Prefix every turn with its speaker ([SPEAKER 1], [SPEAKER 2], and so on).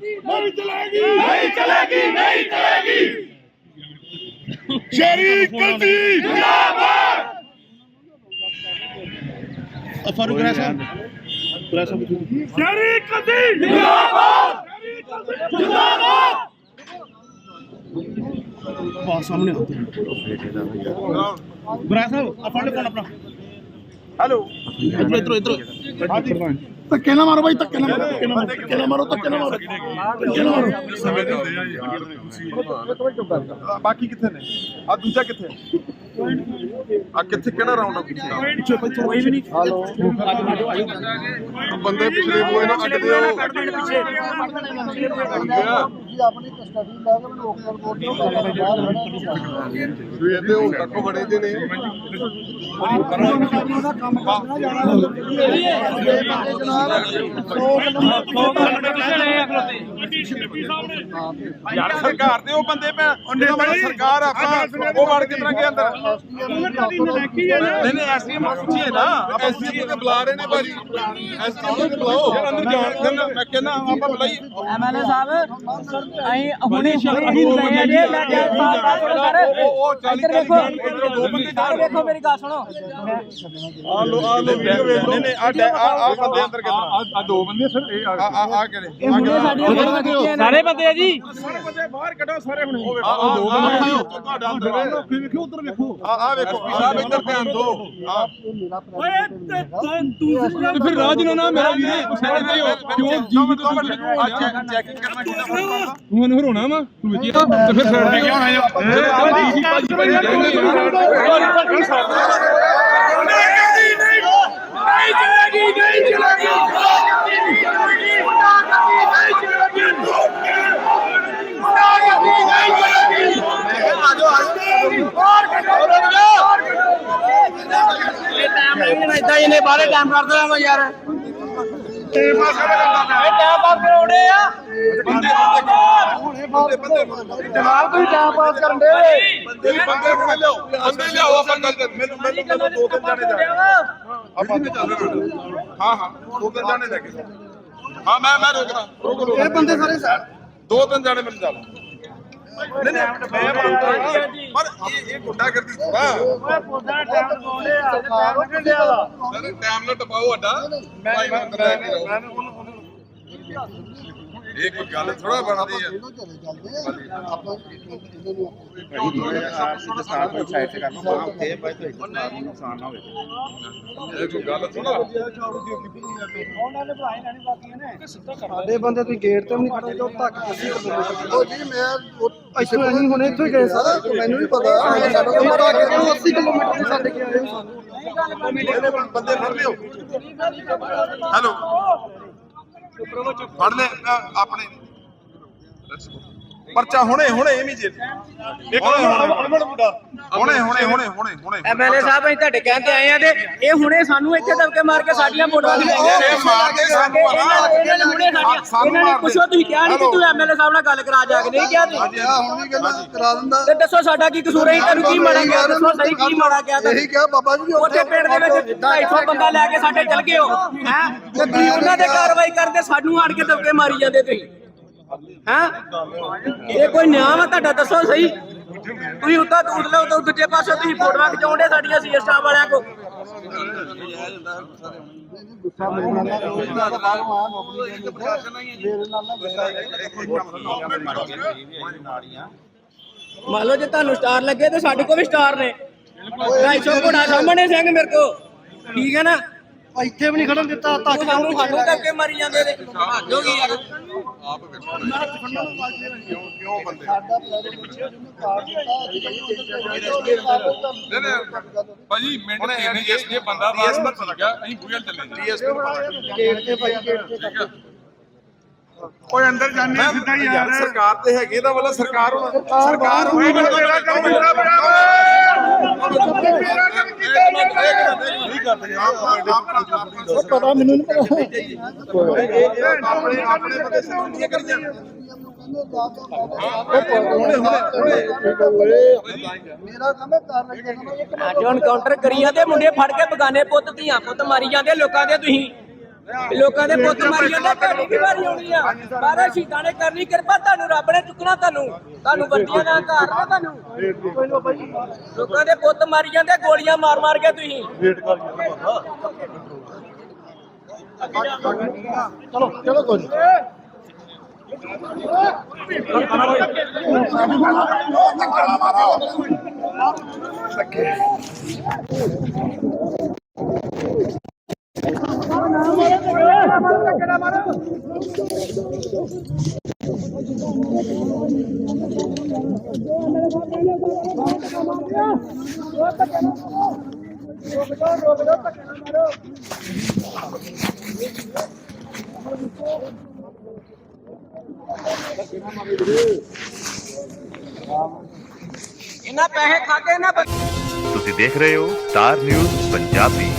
[SPEAKER 1] ਨਹੀਂ ਚਲੇਗੀ। ਨਹੀਂ ਚਲੇਗੀ ਨਹੀਂ ਚਲੇਗੀ। ਸ਼ੇਰੀ ਗਲਤੀ ਜਿੰਦਾਬਾਦ।
[SPEAKER 2] ਫਾਰੂਕ ਰਾਣਾ ਸਾਹਿਬ। ਰਾਣਾ ਸਾਹਿਬ।
[SPEAKER 1] ਸ਼ੇਰੀ ਗਲਤੀ ਜਿੰਦਾਬਾਦ। ਸ਼ੇਰੀ ਗਲਤੀ ਜਿੰਦਾਬਾਦ।
[SPEAKER 2] ਪਾ ਸਾਹਮਣੇ ਆਉਂਦੇ ਬਰਾ ਸਾਹਿਬ ਆ ਫੜ ਲੈ ਫੋਨ ਆਪਣਾ।
[SPEAKER 1] ਹੈਲੋ।
[SPEAKER 2] ਇਧਰ ਇਧਰ ਹਾਂਜੀ।
[SPEAKER 1] ਧੱਕੇ ਨਾ ਮਾਰੋ ਬਾਈ ਧੱਕੇ ਨਾ ਮਾਰੋ ਧੱਕੇ ਨਾ ਮਾਰੋ ਧੱਕੇ ਨਾ ਮਾਰੋ ਧੱਕੇ ਨਾ ਮਾਰੋ। ਧੱਕੇ ਨਾ ਮਾਰੋ।
[SPEAKER 3] ਬਾਕੀ ਕਿੱਥੇ ਨੇ? ਆ ਦੂਜਾ ਕਿੱਥੇ? ਆ ਕਿੱਥੇ ਕਿਹੜਾ ਰਾਉਂਡ ਆ ਪਿੱਛੇ
[SPEAKER 2] ਕੋਈ ਵੀ ਨਹੀਂ।
[SPEAKER 3] ਬੰਦੇ ਪਿਛਲੇ ਬੋਏ ਨਾ ਅੱਡਦੇ ਹੋ
[SPEAKER 4] ਆਪਣੀ ਕਸਟਡੀ ਲੈ ਕੇ ਮੈਨੂੰ ਓਕਰ ਕੋਟ ਤੋਂ ਬਾਹਰ ਖੜਾ
[SPEAKER 3] ਸਵੇਰ ਦੇ ਹੁਣ ਤੱਕ ਬੜੇ ਦੇ ਨੇ ਯਾਰ ਸਰਕਾਰ ਦੇ ਉਹ ਬੰਦੇ ਵਾਲਾ ਸਰਕਾਰ ਆਪਾਂ ਉਹ ਵੜ ਕੇ ਤਰਾਂਗੇ ਅੰਦਰ ਨਹੀਂ ਨਹੀਂ ਐਸਡੀਐਮ ਪੁੱਛੀਏ ਨਾ ਐਸਡੀਐਮ ਤੇ ਬੁਲਾ ਰਹੇ ਨੇ ਭਾਜੀ ਐਸਡੀਐਮ ਤੇ ਬੁਲਾਓ ਅੰਦਰ ਜਾਣ ਦਿੰਦਾ ਮੈਂ ਕਹਿੰਦਾ ਆਪਾਂ ਬੁਲਾਈ
[SPEAKER 5] ਐਮਐਲਏ ਸਾਹਿਬ ਅਸੀਂ ਹੁਣੇ ਹੁਣੇ ਲਏ ਜੇ ਲੈ ਕੇ ਬਾਤ ਬਾਤ ਕਰੋ ਸਰ
[SPEAKER 3] ਉਹ ਉਹ 40
[SPEAKER 5] ਇੱਧਰ ਵੇਖੋ
[SPEAKER 3] ਦੋ ਬੰਦੇ
[SPEAKER 5] ਇੱਧਰ ਵੇਖੋ ਮੇਰੀ ਗੱਲ ਸੁਣੋ
[SPEAKER 3] ਆ ਲੋ ਆ ਲੋ ਵੀਡੀਓ ਵੇਖ ਲਓ ਨਹੀਂ ਆ ਆ ਬੰਦੇ ਅੰਦਰ ਕਿੱਦਾਂ ਆ ਦੋ ਬੰਦੇ ਸਰ ਇਹ ਆ ਆ ਕਿਹੜੇ
[SPEAKER 5] ਇਹ ਹੁਣੇ ਸਾਡੀਆਂ ਫੋਟੋਆਂ ਖਿੱਚੀਆਂ ਨੇ ਸਾਰੇ ਬੰਦੇ ਆ ਜੀ
[SPEAKER 3] ਸਾਰੇ ਬੰਦੇ ਬਾਹਰ ਕੱਢੋ ਸਾਰੇ ਹੁਣ ਆ ਦੋ ਬੰਦੇ ਤੁਹਾਡਾ ਅੰਦਰ ਵੇਖੋ ਉਧਰ ਵੇਖੋ ਆ ਆ ਵੇਖੋ ਸਾਹਿਬ ਇੱਧਰ ਧਿਆਨ ਦਿਓ ਆ
[SPEAKER 2] ਤੇ ਫਿਰ ਰਾਜ ਨਾ ਨਾ ਮੇਰਾ ਵੀਰੇ ਕਿਉਂ ਜੀਵਤ
[SPEAKER 3] ਚੈਕਿੰਗ ਕਰਨਾ ਕਿਹਦਾ
[SPEAKER 2] ਤੂੰ ਮੈਨੂੰ ਹਰਾਉਣਾ ਵਾ? ਤੂੰ ਵਿੱਚ ਤੇ ਫਿਰ ਸਾਈਡ ਤੇ ਕਿਉਂ ਆਇਆ?
[SPEAKER 1] ਨਹੀਂ ਚਲੇਗੀ ਨਹੀਂ ਚਲੇਗੀ ਨਹੀਂ ਚਲੇਗੀ ਨਹੀਂ ਚਲੇਗੀ ਨਹੀਂ ਚਲੇਗੀ। ਆਜੋ ਆਜੋ ਬਾਹਰ ਕੱਢੋ ਬਾਹਰ
[SPEAKER 5] ਇਦਾਂ ਇਹਨੇ ਬਾਰੇ ਟਾਈਮ ਕਰ ਦੇਣਾ ਵਾ ਯਾਰ। ਇਹ ਟਾਈਮ ਪਾਸ ਕਰਾਉਣੇ ਆ।
[SPEAKER 4] ਜਨਾਬ ਤੁਸੀਂ ਟਾਈਮ ਪਾਸ ਕਰਨ ਦੇ
[SPEAKER 3] ਬੰਦੇ ਬੰਦੇ ਫੜ ਲਿਓ ਬੰਦੇ ਲਿਆਓ ਆਪਾਂ ਗੱਲ ਕਰ। ਮੈਨੂੰ ਮੈਨੂੰ ਦੋ ਤਿੰਨ ਜਾਣੇ ਜਾ ਆਪਾਂ ਹਾਂ ਹਾਂ। ਦੋ ਤਿੰਨ ਜਾਣੇ ਲੈ ਕੇ। ਹਾਂ ਮੈਂ ਮੈਂ ਰੋਕਦਾ। ਰੋਕ ਰੋਕ। ਇਹ ਬੰਦੇ ਸਾਰੇ ਦੋ ਤਿੰਨ ਜਾਣੇ ਮੈਨੂੰ ਜਾ ਨਹੀਂ ਨਹੀਂ ਮੈਂ ਮੰਨਦਾ ਪਰ ਇਹ ਇਹ ਗੁੰਡਾ ਕਰਦੀ ਥੋੜਾ ਸਰ ਟਾਈਮ ਨਾ ਟਪਾਓ ਅੱਡਾ ਆ ਕੇ ਰਹੋ ਇਹ ਕੋਈ ਗੱਲ ਥੋੜਾ ਬਣਦੀ ਹੈ
[SPEAKER 4] ਇਹਨੂੰ ਚਲੇ ਚੱਲਦੇ ਆ। ਆਪਾਂ ਇਹਨਾਂ ਨੂੰ
[SPEAKER 3] ਇਹ ਕੋਈ ਗੱਲ ਥੋੜਾ
[SPEAKER 4] ਸਾਡੇ ਬੰਦੇ ਤੁਸੀਂ ਗੇਟ ਤੇ ਵੀ ਨਹੀਂ ਖੜੇ ਜੋ ਤੱਕ ਅਸੀਂ ਉਹ ਜੀ ਮੈਂ ਉਹ- ਇੱਥੋਂ ਅਸੀਂ ਹੁਣ ਇੱਥੋਂ ਗਏ ਸਰ। ਮੈਨੂੰ ਵੀ ਪਤਾ। ਸਾਡੇ ਕੋਲ ਮਰਾ ਕੇ ਉਹ 80 ਕਿਲੋਮੀਟਰ ਛੱਡ ਕੇ ਆਏ ਸਾਨੂੰ
[SPEAKER 3] ਇਹਦੇ ਬੰਦੇ ਫੜ ਲਿਓ। ਹੈਲੋ। ਫੜ ਲੈ ਅ, ਆਪਣੇ Let's go. ਪਰਚਾ ਹੁਣੇ ਹੁਣੇ ਇਮੀਡੀਏਟ ਇੱਕ ਹੁਣੇ ਹੁਣੇ ਹੁਣੇ ਹੁਣੇ ਹੁਣੇ।
[SPEAKER 5] ਐਮਐਲਏ ਸਾਹਿਬ ਅਸੀਂ ਤੁਹਾਡੇ ਕਹਿੰਦੇ ਆਏ ਆ ਤੇ ਇਹ ਹੁਣੇ ਸਾਨੂੰ ਇੱਥੇ ਦਬਕੇ ਮਾਰ ਕੇ ਸਾਡੀਆਂ
[SPEAKER 3] ਸਾਨੂੰ
[SPEAKER 5] ਇਹਨਾਂ ਨੇ- ਹੁਣੇ ਸਾਡੀਆਂ
[SPEAKER 3] ਸਾਨੂੰ
[SPEAKER 5] ਇਹਨਾਂ ਨੇ
[SPEAKER 3] ਮਾਰਦੇ।
[SPEAKER 5] ਪੁੱਛੋ ਤੁਸੀਂ ਕਿਹਾ ਨਹੀਂ ਕਿ ਤੂੰ ਐਮਐਲਏ ਸਾਹਿਬ ਨਾਲ ਗੱਲ ਕਰਾ ਜਾ ਕੇ ਨਹੀਂ ਕਿਹਾ ਤੁਸੀਂ?
[SPEAKER 4] ਆ ਹੁਣ ਵੀ ਗੱਲਾਂ ਕਰਾ ਦਿੰਦਾ।
[SPEAKER 5] ਤੇ ਦੱਸੋ ਸਾਡਾ ਕੀ ਕਸੂਰ ਹੈ ਤੁਹਾਨੂੰ ਕੀ ਮਾੜਾ ਗਿਆ ਦੱਸੋ ਸਹੀ ਕੀ ਮਾੜਾ ਗਿਆ
[SPEAKER 4] ਇਹੀ ਕਿਹਾ ਬਾਬਾ ਜੀ
[SPEAKER 5] ਉੱਥੇ ਪਿੰਡ ਦੇ ਵਿੱਚ 250 ਬੰਦਾ ਲੈ ਕੇ ਸਾਡੇ ਚਲ ਗਏ ਹੋ ਹੈ? ਤੇ ਉਹਨਾਂ ਦੇ ਕਾਰਵਾਈ ਕਰਦੇ ਸਾਨੂੰ ਆਣ ਕੇ ਦਬਕੇ ਮਾਰੀ ਜਾਂਦੇ ਤੁਸੀਂ ਹੈ? ਇਹ ਕੋਈ ਨਿਆਂ ਵਾ ਤੁਹਾਡਾ ਦੱਸੋ ਸਹੀ। ਤੁਸੀਂ ਉੱਤਾ ਦੂਦ ਲਓ ਤਾਂ ਦੂਜੇ ਪਾਸੇ ਤੁਸੀਂ ਫੋਟੋਆਂ ਖਿਚਾਉਂਦੇ ਸਾਡੀਆਂ ਸੀ ਸਟਾਫ ਵਾਲਿਆਂ ਕੋ
[SPEAKER 4] ਗੁੱਸਾ ਮੇਰੇ ਨਾਲ ਨਾ ਕਰੋ ਮੈਂ ਤਾਂ ਬਾਹਰੋਂ ਆਇਆ ਨੌਕਰੀ ਦੇ ਮੇਰੇ ਨਾਲ ਨਾ ਗੁੱਸਾ
[SPEAKER 5] ਮੰਨ ਲਓ ਜੇ ਤੁਹਾਨੂੰ ਸਟਾਰ ਲੱਗੇ ਤੇ ਸਾਡੇ ਕੋਲ ਵੀ ਸਟਾਰ ਨੇ। 250 ਘੋੜਾ ਸਾਹਮਣੇ ਸਿੰਘ ਮੇਰੇ ਕੋ ਠੀਕ ਹੈ ਨਾ?
[SPEAKER 4] ਇੱਥੇ ਵੀ ਨਹੀਂ ਖੜਨ ਦਿੱਤਾ
[SPEAKER 5] ਉਹ ਸਾਨੂੰ ਸਾਨੂੰ ਧੱਕੇ ਮਾਰੀ ਜਾਂਦੇ ਨੇ। ਜੋ ਕੀ ਯਾਰ
[SPEAKER 3] ਆਪ ਵੇਖੋ ਕਿਉਂ ਕਿਉਂ ਬੰਦੇ?
[SPEAKER 4] ਸਾਡਾ ਪਲਾਨ ਪਿੱਛੇ ਜਿਹਨੂੰ ਕਾਰਡ ਦਿੱਤਾ ਅਸੀਂ ਕਹਿੰਦੇ
[SPEAKER 3] ਨਹੀਂ ਨਹੀਂ
[SPEAKER 6] ਭਾਜੀ ਮਿੰਟ ਤਿੰਨ ਜੇ ਜੇ ਬੰਦਾ ਬਾਹਰ ਠੀਕ ਆ ਅਸੀਂ ਬੂਹੇ ਚੱਲੇ ਜੀ
[SPEAKER 3] ਡੀਐਸਪੀ ਨੂੰ ਪਤਾ
[SPEAKER 4] ਗੇਟ ਤੇ ਭਾਈ ਗੇਟ ਤੇ
[SPEAKER 1] ਓਏ ਅੰਦਰ ਜਾਣੇ ਸਿੱਧਾ ਹੀ
[SPEAKER 3] ਯਾਰ ਸਰਕਾਰ ਤੇ ਹੈਗੀ ਵਾਲਾ ਸਰਕਾਰ ਹੁਣ।
[SPEAKER 1] ਕੀਤਾ
[SPEAKER 3] ਨਹੀਂ
[SPEAKER 4] ਪਤਾ ਮੈਨੂੰ ਨਹੀਂ ਪਤਾ
[SPEAKER 3] ਆਪਣੇ ਆਪਣੇ ਬੰਦੇ ਸੰਬੰਧੀਆਂ ਕਰੀ ਜਾਣ
[SPEAKER 5] ਹੁਣ ਕਾਊਂਟਰ ਕਰੀ ਜਾਂਦੇ ਮੁੰਡੇ ਫੜ ਕੇ ਬਗਾਨੇ ਪੁੱਤ, ਧੀਆਂ ਪੁੱਤ ਮਾਰੀ ਜਾਂਦੇ ਲੋਕਾਂ ਦੇ, ਤੁਸੀਂ। ਲੋਕਾਂ ਦੇ ਪੁੱਤ ਮਾਰੀ ਜਾਂਦੇ ਤੁਹਾਡੀ ਕੀ ਵਾਰੀ ਆਉਣੀ ਆ। ਮਹਾਰਾਜ ਸ਼ਹੀਦਾਂ ਨੇ ਕਰਨੀ ਕਿਰਪਾ, ਤੁਹਾਨੂੰ ਰੱਬ ਨੇ ਚੁੱਕਣਾ ਤੁਹਾਨੂੰ। ਤੁਹਾਨੂੰ ਬੱਤੀਆਂ ਦਾ ਘਰ ਨਾ ਤੁਹਾਨੂੰ। ਲੋਕਾਂ ਦੇ ਪੁੱਤ ਮਾਰੀ ਜਾਂਦੇ ਗੋਲੀਆਂ ਮਾਰ ਮਾਰ ਕੇ ਤੁਸੀਂ।
[SPEAKER 1] ਚਲੋ ਚਲੋ ਕੋਈ ਨੀ।
[SPEAKER 5] ਇਹਨਾਂ ਪੈਸੇ ਖਾ ਕੇ ਇਹਨਾਂ
[SPEAKER 7] ਤੁਸੀਂ ਦੇਖ ਰਹੇ ਹੋ ਸਟਾਰ ਨਿਊਜ਼ ਪੰਜਾਬੀ